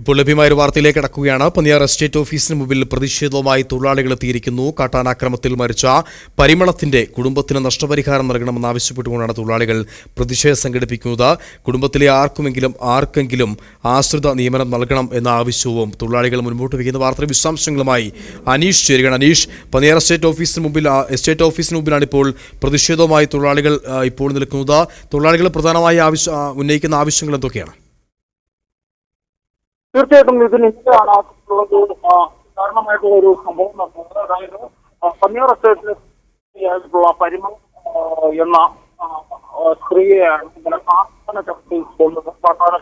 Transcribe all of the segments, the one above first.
ഇപ്പോൾ ലഭ്യമായ ഒരു വാർത്തയിലേക്ക് കടക്കുകയാണ്. പന്നിയാർ എസ്റ്റേറ്റ് ഓഫീസിന് മുമ്പിൽ പ്രതിഷേധവുമായി തൊഴിലാളികൾ എത്തിയിരിക്കുന്നു. കാട്ടാനാക്രമത്തിൽ മരിച്ച പരിമളത്തിന്റെ കുടുംബത്തിന് നഷ്ടപരിഹാരം നൽകണമെന്നാവശ്യപ്പെട്ടുകൊണ്ടാണ് തൊഴിലാളികൾ പ്രതിഷേധം സംഘടിപ്പിക്കുന്നത്. കുടുംബത്തിലെ ആർക്കുമെങ്കിലും ആർക്കെങ്കിലും ആശ്രിത നിയമനം നൽകണം എന്ന ആവശ്യവും തൊഴിലാളികൾ മുൻപോട്ട് വയ്ക്കുന്ന വാർത്ത വിശദാംശങ്ങളുമായി അനീഷ് ചേരുകയാണ്. അനീഷ് പന്നിയാർ എസ്റ്റേറ്റ് ഓഫീസിന് മുമ്പിൽ എസ്റ്റേറ്റ് ഓഫീസിന് മുമ്പിലാണ് ഇപ്പോൾ പ്രതിഷേധവുമായി തൊഴിലാളികൾ ഇപ്പോൾ നിൽക്കുന്നത്. തൊഴിലാളികൾ പ്രധാനമായി ആവശ്യ ഉന്നയിക്കുന്ന ആവശ്യങ്ങൾ എന്തൊക്കെയാണ്? തീർച്ചയായിട്ടും ഇതിന് ആ, കാരണമായിട്ടുള്ള ഒരു സംഭവം നടന്നത്. അതായത് പന്നിയർ എസ്റ്റേറ്റിൽ ആ, എന്ന സ്ത്രീയെയാണ് ഇങ്ങനെ പ്രാർത്ഥന ചർച്ചയിൽ കൊണ്ടത് കാട്ടാന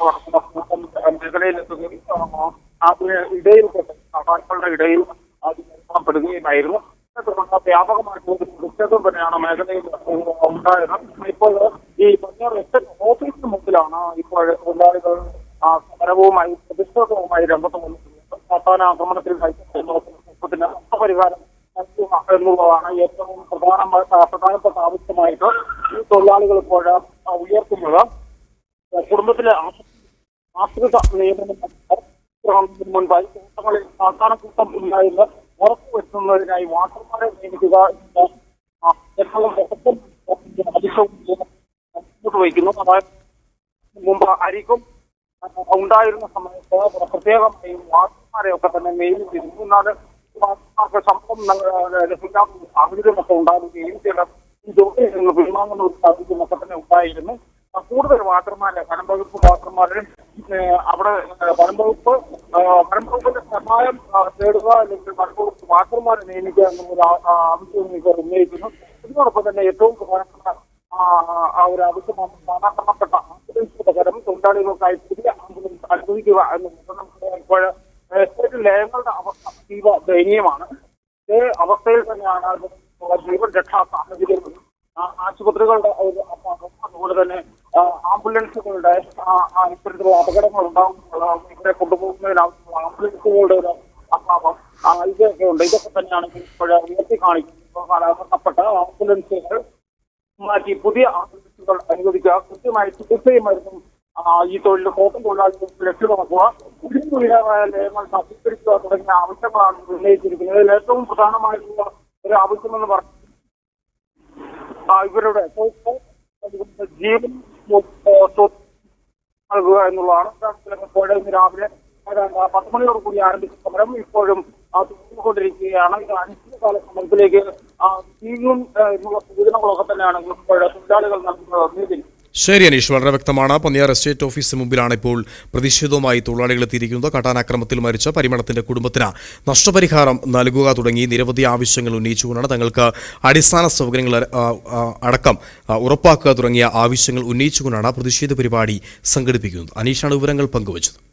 നടക്കുന്ന കൂട്ടം മേഖലയിലെത്തുകയും അതിന് അതിന് ഇടയിൽപ്പെട്ട് കാട്ടാനകളുടെ ഇടയിൽ അത് നിർത്തപ്പെടുകയുമായിരുന്നു തുടർന്ന് വ്യാപകമായിട്ടുള്ള പ്രതിഷേധം തന്നെയാണ് മേഖലയിൽ ഉണ്ടായത്. ഇപ്പോൾ ഈ പഞ്ചാർ എസ്റ്റേറ്റ് ഓഫീസിന് മുമ്പിലാണ് ഇപ്പോൾ തൊഴിലാളികൾ സമരവുമായി പ്രതിഷേധവുമായി രംഗത്ത് വന്നിട്ടുള്ളത് സാധാരണ ആക്രമണത്തിൽ കുടുംബത്തിന് നഷ്ടപരിഹാരം നൽകുക എന്നുള്ളതാണ് ഏറ്റവും പ്രധാനമായ പ്രധാനപ്പെട്ട ആവശ്യമായിട്ട് ഈ തൊഴിലാളികൾ ഇപ്പോൾ ഉയർത്തുന്നത്. കുടുംബത്തിലെ ആശ്രി- ആശ്രിത നിയമനം മുൻപായി കൂട്ടങ്ങളിൽ സാധാരണക്കൂട്ടം ഉണ്ടായിരുന്ന ഉറപ്പുവരുത്തുന്നതിനായി വാട്ടർമാരെ നിയമിക്കുക മുന്നോട്ട് വയ്ക്കുന്നു. അതായത് മുമ്പ് അരിക്കും ഉണ്ടായിരുന്ന സമയത്ത് പ്രത്യേകമായി വാട്ടർമാരെ ഒക്കെ തന്നെ നിയമിച്ചിരുന്നു എന്നാൽ വാട്ടർമാർക്ക് ശമ്പളം ലഭിക്കാത്ത സാഹചര്യമൊക്കെ ഉണ്ടാകുകയും ചില ജോലി നിന്ന് പിന്വാങ്ങുന്ന ഒരു സാഹചര്യമൊക്കെ തന്നെ ഉണ്ടായിരുന്നു. കൂടുതൽ വാട്ടർമാരെ വനം വകുപ്പ് വാട്ടർമാരെ ഏഹ്, അവിടെ വനംവകുപ്പ് വനം വകുപ്പ് ആ, വനം വകുപ്പിന്റെ സഹായം തേടുക അല്ലെങ്കിൽ വനംവകുപ്പ് മാത്രമാരെ നിയമിക്കുക എന്നുള്ള ആ- ആ ആവശ്യവും ഇവർ ഉന്നയിക്കുന്നു. ഇതിനോടൊപ്പം തന്നെ ഏറ്റവും പ്രധാനപ്പെട്ട ആ, ഒരു ആവശ്യമാണ് സാധാരണപ്പെട്ട ആംബുലൻസ് പകരം തൊഴിലാളികൾക്കായി പുതിയ ആംബുലൻസ് അനുവദിക്കുക എന്ന് ഇപ്പോൾ എസ്റ്റേറ്റ് ലയങ്ങളുടെ അവസ്ഥ അതീവ ദയനീയമാണ്. ഏ അവസ്ഥയിൽ തന്നെയാണ് ജീവൻ രക്ഷാ സാഹചര്യം ആശുപത്രികളുടെ ഒരു അതുപോലെ തന്നെ ആംബുലൻസുകളുടെ ഇത്തരത്തിലുള്ള അപകടങ്ങൾ ഉണ്ടാകുമ്പോൾ ഇവരെ കൊണ്ടുപോകുന്നതിനാവശ്യമുള്ള ആംബുലൻസുകളുടെ ഒരു അഭാവം ഇതൊക്കെ ഉണ്ട്. ഇതൊക്കെ തന്നെയാണ് ഇപ്പോൾ ഉയർത്തി കാണിക്കുന്നത്. കാലഘട്ടപ്പെട്ട ആംബുലൻസുകൾ മാറ്റി പുതിയ ആംബുലൻസുകൾ അനുവദിക്കുക. കൃത്യമായി ചികിത്സയും മരുന്നും ഈ തൊഴിൽ കോട്ടം തൊഴിലാളികൾക്ക് ലഭ്യമാക്കുക. തൊഴിലായ ലയങ്ങൾ നവീകരിക്കുക തുടങ്ങിയ ആവശ്യങ്ങളാണ് ഉന്നയിച്ചിരിക്കുന്നത്. ഇതിൽ ഏറ്റവും പ്രധാനമായിട്ടുള്ള ഒരു ആവശ്യമെന്ന് പറഞ്ഞു ഇവരുടെ ജീവൻ നൽകുക എന്നുള്ളതാണ് ഇപ്പോഴും രാവിലെ പത്ത് മണിയോട് കൂടി ആരംഭിച്ച സമരം ഇപ്പോഴും തുടർന്നുകൊണ്ടിരിക്കുകയാണ്. ഇത് അനിശ്ചിതകാല സമരത്തിലേക്ക് നീങ്ങും എന്നുള്ള സൂചനകളൊക്കെ തന്നെയാണ് ഇപ്പോൾ തൊഴിലാളികൾ നൽകുന്നത്. നീതി ശരി അനീഷ്. വളരെ വ്യക്തമാണ്. പന്നിയാർ എസ്റ്റേറ്റ് ഓഫീസിന് മുമ്പിലാണ് ഇപ്പോൾ പ്രതിഷേധവുമായി തൊഴിലാളികൾ എത്തിയിരിക്കുന്നത്. കട്ടാനാക്രമത്തിൽ മരിച്ച പരിമളത്തിന്റെ കുടുംബത്തിന് നഷ്ടപരിഹാരം നൽകുക തുടങ്ങി നിരവധി ആവശ്യങ്ങൾ ഉന്നയിച്ചുകൊണ്ടാണ് തങ്ങൾക്ക് അടിസ്ഥാന സൗകര്യങ്ങൾ അടക്കം ഉറപ്പാക്കുക തുടങ്ങിയ ആവശ്യങ്ങൾ ഉന്നയിച്ചുകൊണ്ടാണ് പ്രതിഷേധ പരിപാടി സംഘടിപ്പിക്കുന്നത്. അനീഷാണ് വിവരങ്ങൾ പങ്കുവച്ചത്.